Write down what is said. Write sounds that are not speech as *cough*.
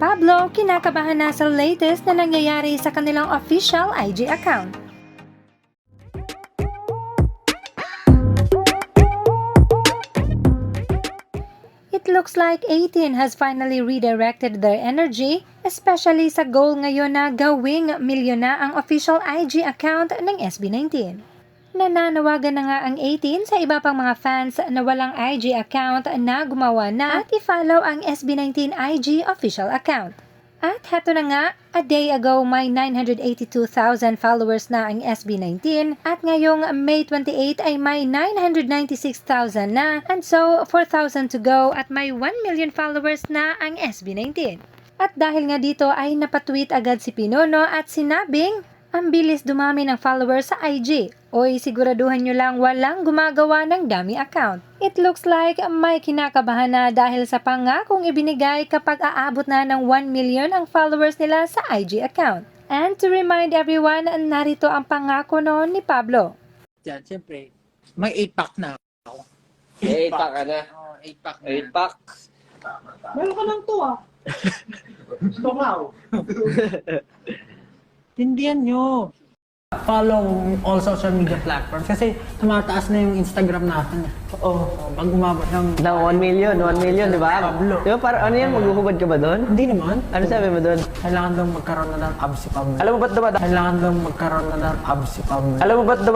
Pablo kinakabahan na sa latest na nangyayari sa kanilang official IG account. It looks like 18 has finally redirected their energy, especially sa goal ngayon na gawing milyon na ang official IG account ng SB19. Nananawagan na nga ang 18 sa iba pang mga fans na walang IG account na gumawa na at i-follow ang SB19 IG official account. At heto na nga, a day ago may 982,000 followers na ang SB19 at ngayong May 28 ay may 996,000 na and so 4,000 to go at may 1 million followers na ang SB19. At dahil nga dito ay napatweet agad si Pinono at sinabing, ang bilis dumami ng followers sa IG. Oy, siguraduhan nyo lang walang gumagawa ng dummy account. It looks like may kinakabahan na dahil sa pangakong ibinigay kapag aabot na ng 1 million ang followers nila sa IG account. And to remind everyone, narito ang pangako noon ni Pablo. Diyan, siyempre, may 8-pack na ako. Eh, pack ka na. Oh, 8-pack na. 8 pack. Meron ka lang to ah. *laughs* Tumaw. *laughs* Tindihan nyo. Follow all social media platforms kasi tumataas na yung Instagram natin. Oo. Oh, pag umabot ng... Na 1 million, 1 million, di ba? Pablo. Di ba, parang ano yan, maghuhubad ka ba doon? Hindi naman. Ano sabi mo doon? Kailangan daw magkaroon na ng abs si Pamela. Alam mo ba't dumadaan? Kailangan daw magkaroon na ng abs si Pamela. Alam mo ba't dumadaan?